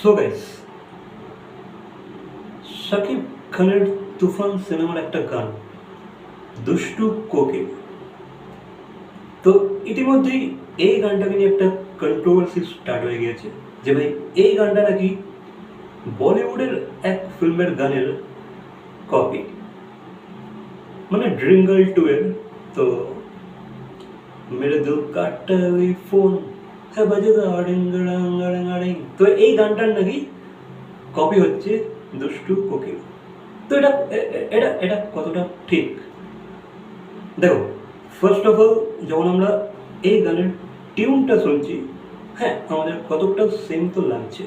So guys Shakib খানের তুফান সিনেমার একটা গান, দুষ্টু কোকে তো ইতিমধ্যেই এই গানটাকে নিয়ে একটা কন্ট্রোভার্সি স্টার্ট হয়ে গিয়েছে যে ভাই, এই গানটা নাকি বলিউডের এক ফিল্মের গানের কপি মানে ড্রিম গার্ল টু এর, তো মেরে দিল ওই ফোন হ্যাঁ তো এই গানটার নাকি কপি হচ্ছে দুষ্টু কোকিল। তো এটা এটা এটা কতটা ঠিক? দেখো ফার্স্ট অফ অল যখন আমরা এই গানের টিউনটা শুনছি হ্যাঁ আমাদের কতটা সেম তো লাগছে।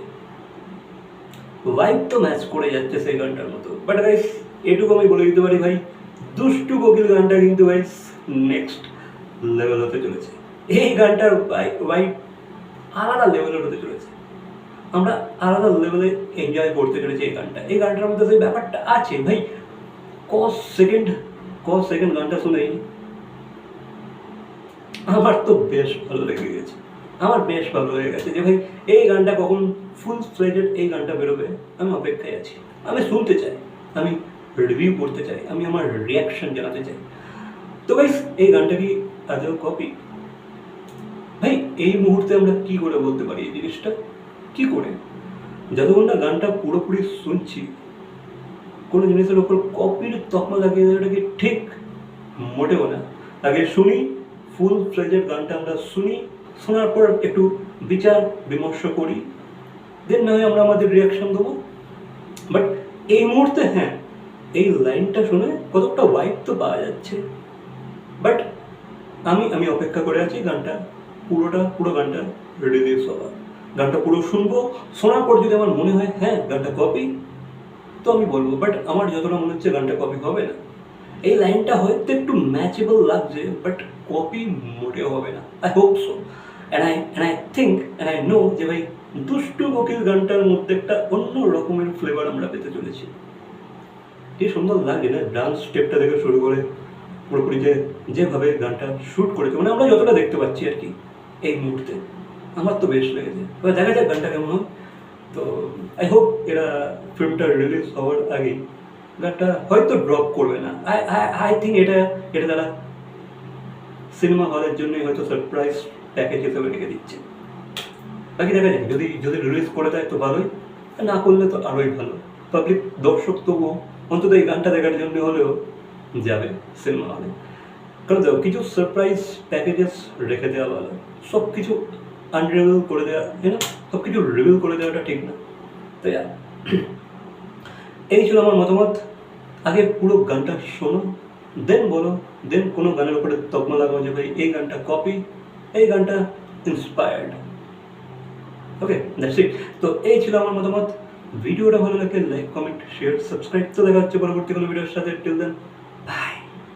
ভাইব তো ম্যাচ করে যাচ্ছে সেই গানটার মতো। বাট গাইস এটুকু আমি বলে দিতে পারি ভাই, দুষ্টু কোকিল গানটা কিন্তু ভাই নেক্সট লেভেল হতে চলেছে। এই গানটার ভাইব আলাদা লেভেলের হতে চলেছে আমরা আলাদা লেভেলে এনজয় করতে চলেছি এই গানটা। এই গানটার মধ্যে সেই ব্যাপারটা আছে, ভাই ক সেকেন্ড ক সেকেন্ড গানটা শুনেই আমার তো বেশ ভালো লেগে গেছে। আমার বেশ ভালো লেগে গেছে যে, ভাই, এই গানটা কখন ফুল ফ্লেজেড এই গানটা বেরোবে, আমি অপেক্ষায় আছি। আমি শুনতে চাই, আমি রিভিউ করতে চাই, আমি আমার রিয়াকশন জানাতে চাই। তো গাইস এই গানটা কি আদৌ কপি ভাই এই মুহূর্তে আমরা কি করে বলতে পারি? এই জিনিসটা কি করে? যতক্ষণ না গানটা পুরোপুরি শুনছি, কোনো জিনিসের ওপর কপির তকমা লাগিয়ে দেওয়াটা কি ঠিক? মোটেও না। আগে শুনি ফুল ফ্লেজের গানটা আমরা শুনি, শোনার পর একটু বিচার বিমর্শ করি দেন না হয় আমরা আমাদের রিয়াকশন দেবো। বাট এই মুহূর্তে হ্যাঁ এই লাইনটা শুনে কতটা ওয়াইব তো পাওয়া যাচ্ছে। বাট আমি আমি অপেক্ষা করে আছি গানটা। পুরোটা, পুরো গানটা রিলিজ হওয়ার গানটা পুরো শুনব, শোনার পর যদি আমার মনে হয় হ্যাঁ গানটা কপি তো আমি বলব। বাট আমার যতটা মনে হচ্ছে গানটা কপি হবে না। এই লাইনটা হয়তো একটু ম্যাচেবল লাগছে বাট কপি মোটেও হবে না। I hope so and I and I think and I know যে ভাই, দুষ্টু কোকিল গানটার মধ্যে একটা অন্য রকমের ফ্লেভার আমরা পেতে চলেছি। কি সুন্দর লাগে না? ডান্স স্টেপটা থেকে শুরু করে, পুরোপুরি যে, যেভাবে গানটা শ্যুট করেছে। মানে আমরা যতটা দেখতে পাচ্ছি আর কি। এই মুহূর্তে। আমার তো বেশ লেগেছে। এবার দেখা যাক গানটা কেমন হোক তো আই হোপ এরা ফিল্মটা রিলিজ হওয়ার আগে গানটা হয়তো ড্রপ করবে না। আই আই থিঙ্ক এটা এটা তারা সিনেমা হলের জন্যই হয়তো সারপ্রাইজ প্যাকেজ হিসেবে রেখে দিচ্ছে। বাকি দেখা যাক, যদি যদি রিলিজ করে দেয় তো ভালোই না করলে তো আরোই ভালো। পাবলিক দর্শক তবুও অন্তত এই গানটা দেখার জন্য হলেও যাবে সিনেমা হলে কারণ দেখো, কিছু সারপ্রাইজ প্যাকেজেস রেখে দেওয়া ভালো। সব কিছু আনরিভিল করে দেওয়া না সব কিছু রিভিল করে দেওয়াটা ঠিক না। তাই এই ছিল আমার মতামত। আগে পুরো গানটা শোনো দেন বলো দেন কোনো গানের উপরে তকমা লাগাও যে ভাই, এই গানটা কপি এই গানটা ইন্সপায়ার্ড ওকে দ্যাটস ইট তো এই ছিল আমার মতামত। ভিডিওটা ভালো লাগলে লাইক কমেন্ট শেয়ার সাবস্ক্রাইব তো দেখা হচ্ছে পরবর্তী কোনো ভিডিওর সাথে। Till then